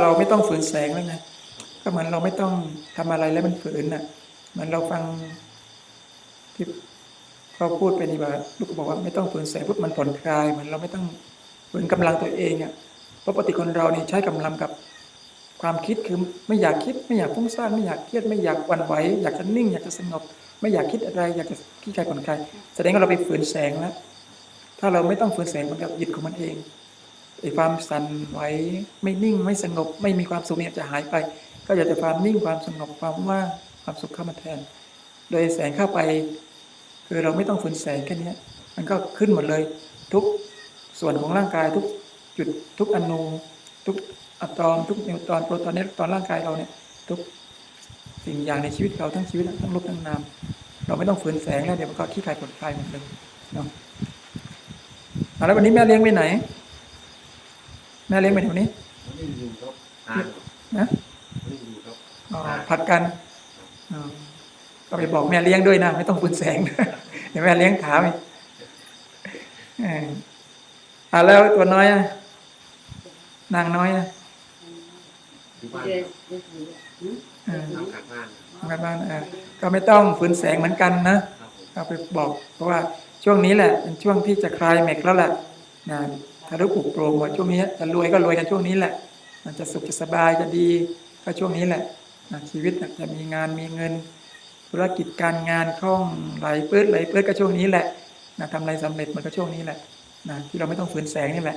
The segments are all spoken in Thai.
เราไม่ต้องฝืนแสงแล้วไงก็เหมือนเราไม่ต้องทำอะไรแล้วมันฝืนน่ะเหมือนเราฟังที่เขาพูดไปนี่ว่าลูกก็บอกว่าไม่ต้องฝืนแสงปุ๊บมันผ่อนคลายเหมือนเราไม่ต้องฝืนกำลังตัวเองอะเพราะปกติคนเรานี่ใช้กำลังกับความคิดคือไม่อยากคิดไม่อยากฟุ้งซ่านไม่อยากเครียดไม่อยากวันไหวอยากจะนิ่ง อยากจะสงบ ไม่อยากคิดอะไร อยากจะขี้คลายผ่อนคลายแสดงว่าเราไปฝืนแสงแล้วถ้าเราไม่ต้องฝืนแสงมันกับหยุดของมันเอง ไอ้ความสั่นไหวไม่นิ่งไม่สงบ ไม่มีความสุขเนี่ยจะหายไป ก็อยากจะความนิ่งความสงบความว่างความสุขเข้ามาแทน โดยแสงเข้าไป คือเราไม่ต้องฝืนแสงแค่นี้มันก็ขึ้นหมดเลย ทุกส่วนของร่างกายทุกจุดทุกอนูทุกอะตอมทุกนิวตรอนโปรตอนนี้ตอนร่างกายเราเนี่ยทุกสิ่งอย่างในชีวิตเราทั้งชีวิตทั้งรูปทั้งนามเราไม่ต้องฝืนแสงแล้วเดี๋ยวมันก็ขี้คายผ่อนคลายหมดเลยเนาะแล้ววันนี้แม่เลี้ยงไปไหน แม่เลี้ยงไปแถวนี้ไม่อยู่ครับอ่านนะไม่อยู่ครับอ๋อผัดกันอ๋อก็ไปบอกแม่เลี้ยงด้วยนะ ไม่ต้องปืนแสงเดี๋ยวแม่เลี้ยงถามอีกเอออ่าแล้วตัวน้อยอะนางน้อยอะอยู่บ้านเดือนครับเดือนสี่เออทำการบ้านทำงานบ้านเออก็ไม่ต้องฝืนแสงเหมือนกันนะครับผมก็ไปบอก เพราะว่าช่วงนี้แหละ เป็นช่วงที่จะคลายแม็กซ์แล้วแหละนะ ถ้ารู้ปลุกโปร่งว่าช่วงนี้จะรวยก็รวยกันช่วงนี้แหละมันจะสุขจะสบายจะดีก็ช่วงนี้แหละชีวิตจะมีงานมีเงิน ธุรกิจการงานคล่องไหลเปื้ดไหลเปื้ดก็ช่วงนี้แหละนะทำอะไรสำเร็จมันก็ช่วงนี้แหละนะที่เราไม่ต้องฝืนแสงนี่แหละ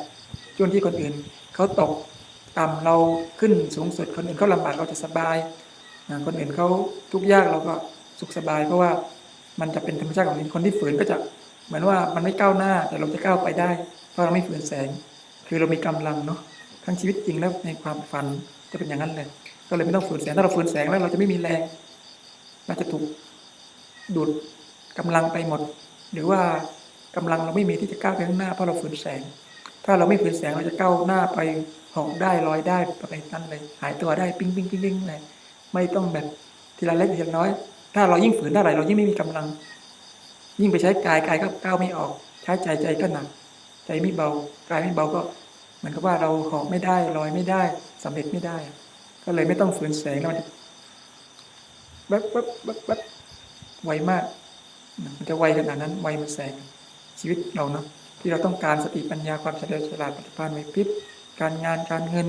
ช่วงที่คนอื่นเขาตกต่ำเราขึ้นสูงสุดคนอื่นเขาลำบากเราจะสบายนะคนอื่นเขาทุกข์ยากเราก็สุขสบาย เพราะว่ามันจะเป็นธรรมชาติของคนที่ฝืนก็จะเหมือนว่ามันไม่ก้าวหน้าแต่เราจะก้าวไปได้ เพราะเราไม่ฝืนแสง คือเรามีกำลังเนาะทั้งชีวิตจริงแล้วในความฝันจะเป็นอย่างนั้นเลยก็เลยไม่ต้องฝืนแสงถ้าเราฝืนแสงแล้วเราจะไม่มีแรงเราจะถูกดูดกำลังไปหมด หรือว่ากำลังเราไม่มีที่จะก้าวไปข้างหน้าเพราะเราฝืนแสง ถ้าเราไม่ฝืนแสงเราจะก้าวหน้าไปหอกได้ลอยได้ไปนั้นเลย หายตัวได้ปิ้งปิ้งปิ้งปิ้งเลยไม่ต้องแบบทีละเล็กทีละน้อย ถ้าเรายิ่งฝืนเท่าไหร่เรายิ่งไม่มีกำลัง ยิ่งไปใช้กายกายก็ก้าวไม่ออก ใช้ใจใจก็หนัก ใจไม่เบากายไม่เบาก็เหมือนกับว่าเราหอกไม่ได้ลอยไม่ได้สำเร็จไม่ได้ ก็เลยไม่ต้องฝืนแสงแล้วแวบแวบแวบแวบไวมาก มันจะไวขนาดนั้นไวมันแสงชีวิตเราเนาะที่เราต้องการสติปัญญาความเฉลียวฉลาดปฏิภาณไวพริบการงานการเงิน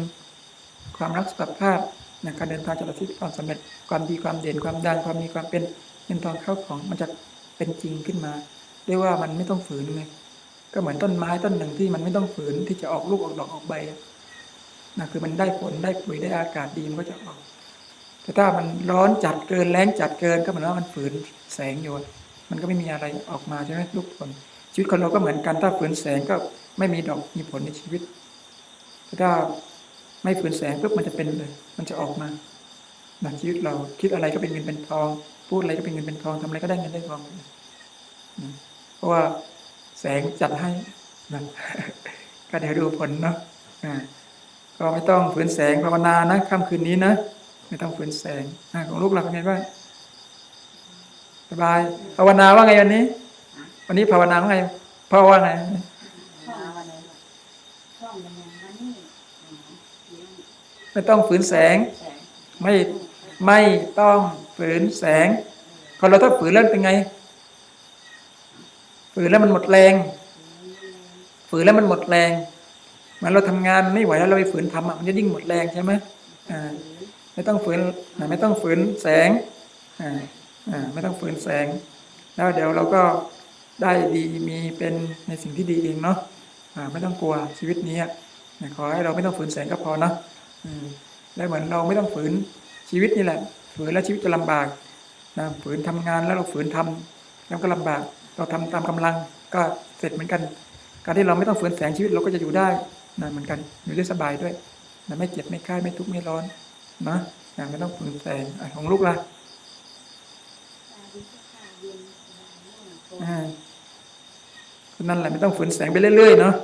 ความรักสุขภาพนะการเดินทางจากที่ความสำเร็จความดีความเด่นความดังความมีความเป็นเงินทองเข้าของมันจะเป็นจริงขึ้นมาเรียกว่ามันไม่ต้องฝืนไง ก็เหมือนต้นไม้ต้นหนึ่งที่มันไม่ต้องฝืนที่จะออกลูกออกดอกออกใบนะคือมันได้ผลได้ปุ๋ยได้อากาศดีมันก็จะออก แต่ถ้ามันร้อนจัดเกินแรงจัดเกินก็เหมือนว่ามันฝืนแสงอยู่ มันก็ไม่มีอะไรออกมาใช่ไหมลูกผลชีวิตคนเราก็เหมือนกันถ้าฝืนแสงก็ไม่มีดอกมีผลในชีวิตแต่ถ้าไม่ฝืนแสงปุ๊บมันจะเป็นเลย มันจะออกมานะชีวิตเราคิดอะไรก็เป็นเงินเป็นทอง พูดอะไรก็เป็นเงินเป็นทองทำอะไรก็ได้เงินได้ทองเพราะว่า แสงจัดให้นะก็เดี๋ยวดูผลเนาะอ่าก็ไม่ต้องฝืนแสงภาวนานะค่ำคืนนี้นะ ไม่ต้องฝืนแสงอะของลูกเราเป็นไงบ้างสบายภาวนาว่าไงวันนี้ วันนี้ภาวนาว่าไงพ่อว่าไงช่องวันไหนล่ะช่องมันยังมานี่อ๋อเดี๋ยวไม่ต้องฝืนแสงแสง ไม่ไม่ต้องฝืนแสงคนเราถ้าฝืนแล้วเป็นไง ฝืนแล้วมันหมดแรง ฝืนแล้วมันหมดแรงเมือนเราทำงานไม่ไหวแล้วเราไปฝืนทำอะมันจะยิ่งหมดแรงใช่ไหมอ่าไม่ต้องฝืนไม่ต้องฝืนแสงอ่าอ่าไม่ต้องฝืนแสง แล้วเดี๋ยวเราก็ได้ดีมีเป็นในสิ่งที่ดีเองเนาะอ่าไม่ต้องกลัวชีวิตนี้ขอให้เราไม่ต้องฝืนแสงก็พอเนาะอืมแล้วเหมือนเราไม่ต้องฝืนชีวิตนี่แหละฝืนแล้วชีวิตจะลำบากนะฝืนทำงานแล้วเราฝืนทำแล้วก็ลำบาก เราทำตามกำลังก็เสร็จเหมือนกัน การที่เราไม่ต้องฝืนแสงชีวิตเราก็จะอยู่ได้นะเหมือนกันอยู่ได้สบายด้วยนะไม่เจ็บไม่ไข้ไม่ทุกข์ไม่ร้อนนะอย่างไม่ต้องฝืนแสงอะของลูกล่ะตาดีก็ขาเย็นโอ้อ่าก็นั่นแหละไม่ต้องฝืนแสงไปเรื่อยๆเนาะ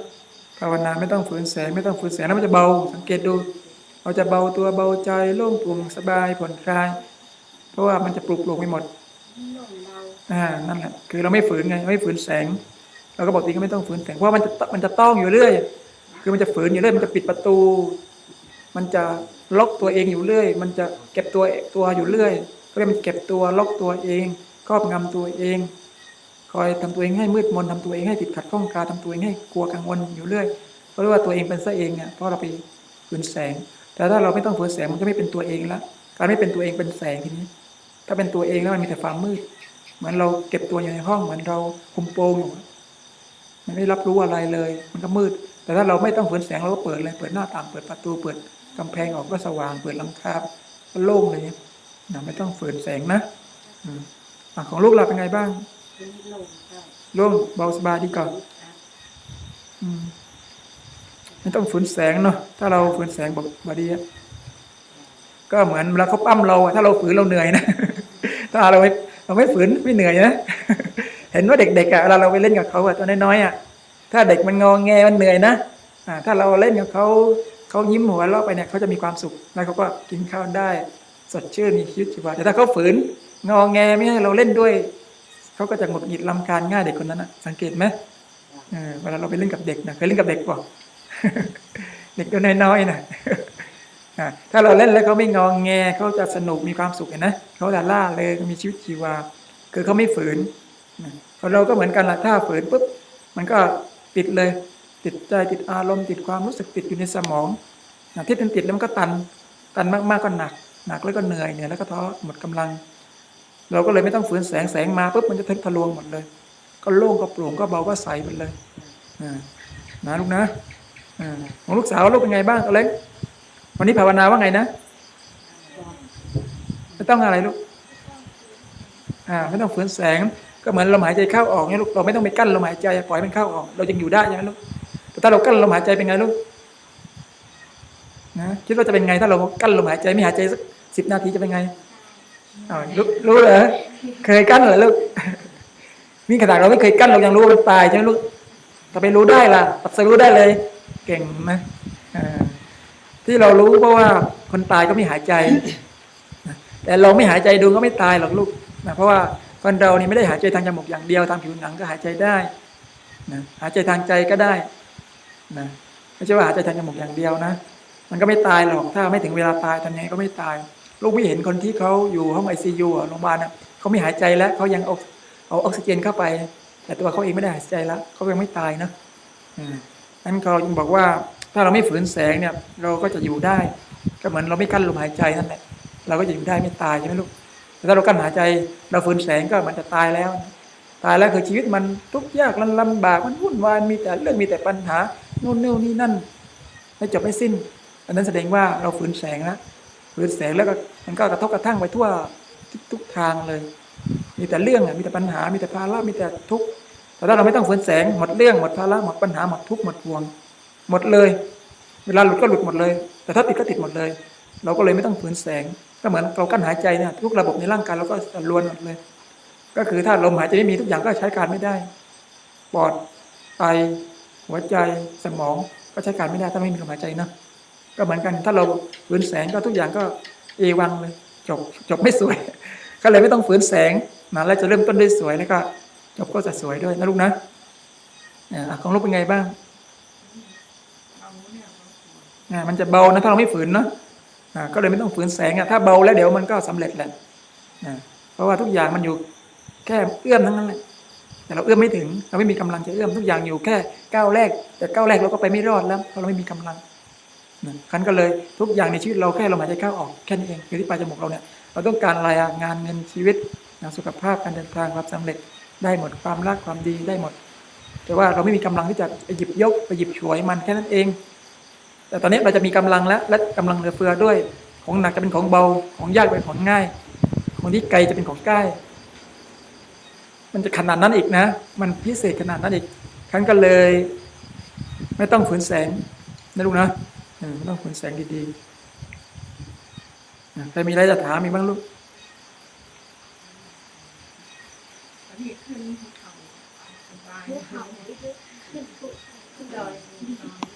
ภาวนาไม่ต้องฝืนแสงไม่ต้องฝืนแสงแล้วมันจะเบา สังเกตดูเราจะเบาตัวเบาใจโล่งโปร่งสบายผ่อนคลาย เพราะว่ามันจะปลุกปลุกไปหมดโล่งเบา อ่านั่นแหละคือเราไม่ฝืนไงไม่ฝืนแสงเราก็บอกตีก็ไม่ต้องฝืนแสงเพราะว่ามันจะมันจะต้องอยู่เรื่อย คือมันจะฝืนอยู่เรื่อยมันจะปิดประตู มันจะล็อกตัวเองอยู่เรื่อย มันจะเก็บตัวตัวอยู่เรื่อยก็เลยมันเก็บตัวล็อกตัวเองครอบงำตัวเอง คอยทำตัวเองให้มืดมนทำตัวเองให้ติดขัดข้องกาทำตัวเองให้กลัวกังวลอยู่เรื่อยเพราะว่าตัวเองเป็นซะเองเนี่ยเพราะเราไปฝืนแสง แต่ถ้าเราไม่ต้องฝืนแสงมันก็ไม่เป็นตัวเองละการไม่เป็นตัวเองเป็นแสงทีนี้ ถ้าเป็นตัวเองแล้วมันมีแต่ความมืด เหมือนเราเก็บตัวอยู่ในห้องเหมือนเราคุมโปงอยู่มันไม่รับรู้อะไรเลย มันก็มืด แต่ถ้าเราไม่ต้องฝืนแสงเราก็เปิดเลย เปิดหน้าต่างเปิดประตูเปิดกำแพงออกก็สว่าง เปิดหลังคาก็โล่งเลยนะไม่ต้องฝืนแสงนะอืมอะของลูกเราเป็นไงบ้างเป็นลมก็โล่งเบาสบายดีก่อนครับอืมไม่ต้องฝืนแสงเนาะถ้าเราฝืนแสงบอกบอดีอะก็เหมือนเวลาเขาปั้มเราอะถ้าเราฝืนเราเหนื่อยนะ ถ้าเราไม่ เราไม่ฝืนไม่เหนื่อยนะ เห็นว่าเด็กๆอะเวลาเราไปเล่นกับเขาอะตัวน้อยๆอะถ้าเด็กมันงอแงมันเหนื่อยนะอ่าถ้าเราเล่นกับเขาเขายิ้มหัวเราะไปเนี่ยเขาจะมีความสุขแล้วเขาก็กินข้าวได้ สดชื่นมีชีวิตชีวาแต่ถ้าเขาฝืนงอแงไม่ให้เราเล่นด้วยเขาก็จะหงุดหงิดลำคาญง่ายเด็กคนนั้นอะสังเกตไหมเออเวลาเราไปเล่นกับเด็กนะเคยเล่นกับเด็กเปล่าเด็กตัวน้อยๆนะอะ ถ้าเราเล่นแล้วเขาไม่งองแงเขาจะสนุกมีความสุขเห็นนะเขาจะล่าเลยมีชีวิตชีวา คือเขาไม่ฝืนเราก็เหมือนกันละถ้าฝืนปุ๊บมันก็ติดเลย ติดใจติดอารมณ์ติดความรู้สึกติดอยู่ในสมองที่ติดๆแล้วมันก็ตันตันมากๆก็หนัก หนักแล้วก็เหนื่อยเหนื่อยแล้วก็ท้อหมดกำลัง เราก็เลยไม่ต้องฝืนแสงแสงมาปุ๊บมันจะทะลวงหมดเลย ก็โล่งก็โปร่งก็เบาก็ใสหมดเลยนะลูกนะของลูกสาวลูกเป็นไงบ้างเล็ก วันนี้ภาวนาว่าไงนะไม่ต้องอะไรลูกอ่าไม่ต้องฝืนแสง ก็เหมือนลมหายใจเข้าออกเนี่ยลูกเราไม่ต้องไปกั้นลมหายใจปล่อยมันเข้าออก เรายังอยู่ได้ใช่ไหมลูกแต่ถ้าเรากั้นลมหายใจเป็นไงลูกนะคิดว่าจะเป็นไงถ้าเรากั้นลมหายใจไม่หายใจสักสิบนาทีจะเป็นไงรู้รู้เหรอเคยกั้นเหรอลูกนี่ขนาดเราไม่เคยกั้นเรายังรู้ว่ามันตายใช่ไหมลูกถ้าไปรู้ได้ล่ะปัสรู้ได้เลย เก่งนะ ที่เรารู้เพราะว่าคนตายก็ไม่หายใจ แต่เราไม่หายใจดูก็ไม่ตายหรอกลูกนะเพราะว่าคนเรานี่ไม่ได้หายใจทางจมูกอย่างเดียวทางผิวหนังก็หายใจได้นะหายใจทางใจก็ได้นะไม่ใช่ว่าหายใจทางจมูกอย่างเดียวนะ มันก็ไม่ตายหรอกถ้าไม่ถึงเวลาตายทำยังไงก็ไม่ตาย ลูกไม่เห็นคนที่เขาอยู่ห้องไอซียูโรงพยาบาลนะเขาไม่หายใจแล้วเขายังเอาเอาออกซิเจนเข้าไป แต่ตัวเขาเองไม่ได้หายใจแล้วเขายังไม่ตายนะอืมนั้นเขาจึงบอกว่า ถ้าเราไม่ฝืนแสงเนี่ย เราก็จะอยู่ได้ ก็เหมือนเราไม่กั้นลมหายใจนั่นแหละเราก็จะอยู่ได้ไม่ตายใช่ไหมลูกแต่ถ้าเรากั้นหายใจ เราฝืนแสงก็มันจะตายแล้ว ตายแล้วคือชีวิตมันทุกข์ยากลำบากมันวุ่นวายมีแต่เรื่องมีแต่ปัญหาโน่นนี่นี่นั่นไม่จบไม่สิ้น อันนั้นแสดงว่าเราฝืนแสงแล้วฝืนแสงแล้วก็มันก็กระทบกระทั่งไปทั่วทุกทางเลย มีแต่เรื่องมีแต่ปัญหา มีแต่ภาระมีแต่ทุกข์แต่ถ้าเราไม่ต้องฝืนแสงหมดเรื่องหมดภาระหมดปัญหาหมดทุกข์หมดพวง หมดเลย เวลาหลุดก็หลุดหมดเลย แต่ถ้าติดก็ติดหมดเลย เราก็เลยไม่ต้องฝืนแสง ก็เหมือนเรากั้นหายใจเนี่ยทุกระบบในร่างกายเราก็ล้วนหมดเลย ก็คือถ้าลมหายใจไม่มีทุกอย่างก็ใช้การไม่ได้ ปอดไตหัวใจสมองก็ใช้การไม่ได้ถ้าไม่มีลมหายใจนะก็เหมือนกันถ้าเราฝืนแสงก็ทุกอย่างก็เอวังเลยจบจบไม่สวย ก็เลยไม่ต้องฝืนแสงนะแล้วจะเริ่มต้นได้สวยแล้วก็จบก็จะสวยด้วยนะลูกนะของลูกเป็นไงบ้าง อะมันจะเบานะถ้าเราไม่ฝืนเนาะอะก็เลยไม่ต้องฝืนแสงอะถ้าเบาแล้วเดี๋ยวมันก็สำเร็จแหละอะเพราะว่าทุกอย่างมันอยู่แค่เอื้อมทั้งนั้นแหละแต่เราเอื้อมไม่ถึง เราไม่มีกำลังจะเอื้อมทุกอย่างอยู่แค่ก้าวแรก แต่ก้าวแรกเราก็ไปไม่รอดแล้วเพราะเราไม่มีกำลังนะคันก็เลยทุกอย่างในชีวิตเราแค่เราหายใจเข้าออกแค่นี้เองคือที่ปลายจมูกเราเนี่ยเราต้องการอะไรอะงานเงินชีวิตนะสุขภาพการเดินทางความสำเร็จได้หมดความรักความดีได้หมด แต่ว่าเราไม่มีกำลังที่จะไปหยิบยกไปหยิบฉวยมันแค่นั้นเอง แต่ตอนนี้เราจะมีกำลังแล้วและกำลังเหลือเฟือด้วย ของหนักจะเป็นของเบาของยากเป็นของง่าย ของที่ไกลจะเป็นของใกล้ มันจะขนาดนั้นอีกนะ มันพิเศษขนาดนั้นอีกครั้นก็เลย ไม่ต้องฝืนแสงนะลูกนะเออไม่ต้องฝืนแสงดีๆอะใครมีอะไรจะถามมีกบ้างลูกนี่ขึ้นภูเขาสบายภูเขาขึ้นภูขึ้นดอย